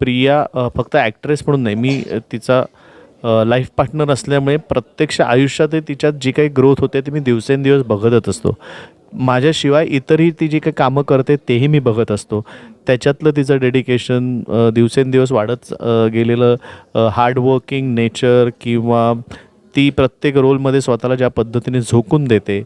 प्रिया फक्त ॲक्ट्रेस म्हणून नाही मी तिचा लाईफ पार्टनर असल्यामुळे प्रत्यक्ष आयुष्यातही तिच्यात जी काही ग्रोथ होते ती मी दिवसेंदिवस बघतच असतो. माझ्याशिवाय इतरही ती जी काही कामं करते तेही मी बघत असतो. त्याच्यातलं तिचं डेडिकेशन दिवसेंदिवस वाढत गेलेलं हार्डवर्किंग नेचर किंवा ती प्रत्येक रोलमध्ये स्वतःला ज्या पद्धतीने झोकून देते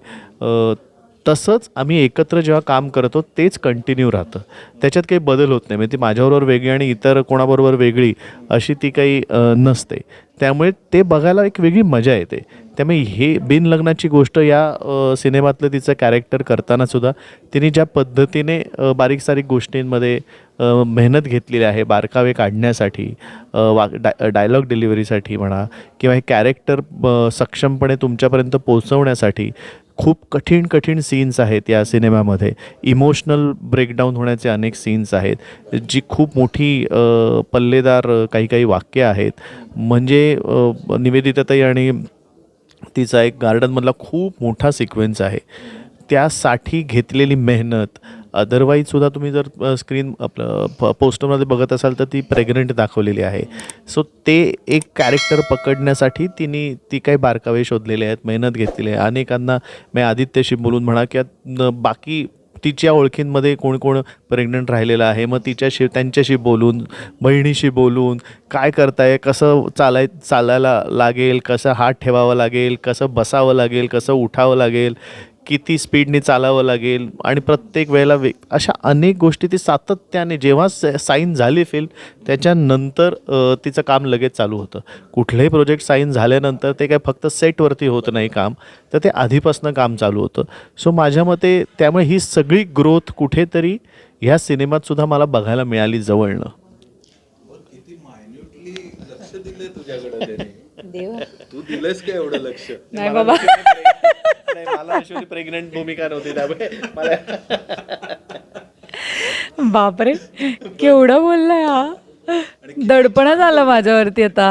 तसंच आम्ही एकत्र जेव्हा काम करतो तेच कंटिन्यू राहतं. त्याच्यात काही बदल होत नाही. म्हणजे ती माझ्याबरोबर वेगळी आणि इतर कोणाबरोबर वेगळी अशी ती काही नसते. त्यामुळे ते बघायला एक वेगळी मजा येते. त्यामुळे हे बिनलग्नाची गोष्ट या सिनेमातलं तिचं कॅरेक्टर करताना सुद्धा तिने ज्या पद्धतीने बारीक सारीक गोष्टींमध्ये मेहनत घेतलेली आहे बारकावे काढण्यासाठी वा डाय डायलॉग डिलिव्हरीसाठी म्हणा किंवा हे कॅरेक्टर सक्षमपणे तुमच्यापर्यंत पोचवण्यासाठी खूप कठीण कठीण सीन्स आहेत या सिनेमामध्ये. इमोशनल ब्रेकडाऊन होण्याचे अनेक सीन्स आहेत जी खूप मोठी पल्लेदार काही काही वाक्य आहेत. म्हणजे निवेदिताताई आणि तिचा एक गार्डनमधला खूप मोठा सिक्वेन्स आहे. त्यासाठी घेतलेली मेहनत अदरवाईजसुद्धा तुम्ही जर स्क्रीन आपलं पोस्टरमध्ये बघत असाल तर ती प्रेग्नंट दाखवलेली आहे. सो ते एक कॅरेक्टर पकडण्यासाठी तिने ती काही बारकावे शोधलेले आहेत मेहनत घेतलेली आहे. अनेकांना मी आदित्यशी बोलून म्हणा किंवा बाकी तिच्या ओळखींमध्ये कोण कोण प्रेग्नंट राहिलेलं आहे मग तिच्याशी त्यांच्याशी बोलून बहिणीशी बोलून काय करताय कसं चालाय चालायला लागेल कसं हात ठेवावं लागेल कसं बसावं लागेल कसं उठावं लागेल किती स्पीडने चालावं लागेल आणि प्रत्येक वेळेला वे अशा अनेक गोष्टी ती सातत्याने जेव्हा साईन झाली फिल्म त्याच्यानंतर तिचं काम लगेच चालू होतं. कुठलंही प्रोजेक्ट साईन झाल्यानंतर ते काय फक्त सेटवरती होत नाही काम तर ते आधीपासनं काम चालू होतं. सो माझ्या मते त्यामुळे ही सगळी ग्रोथ कुठेतरी ह्या सिनेमात सुद्धा मला बघायला मिळाली जवळनं. किती मायन्युटली लक्ष दिलंय तुझ्याकडे त्याने देवा. तू दिलंस का एवढं लक्ष? नाही बाबा. नाही मला प्रेग्नंट भूमिका नव्हती त्यामुळे मला बापरे केवढं बोललाय हा. दडपणच आलं माझ्यावरती आता.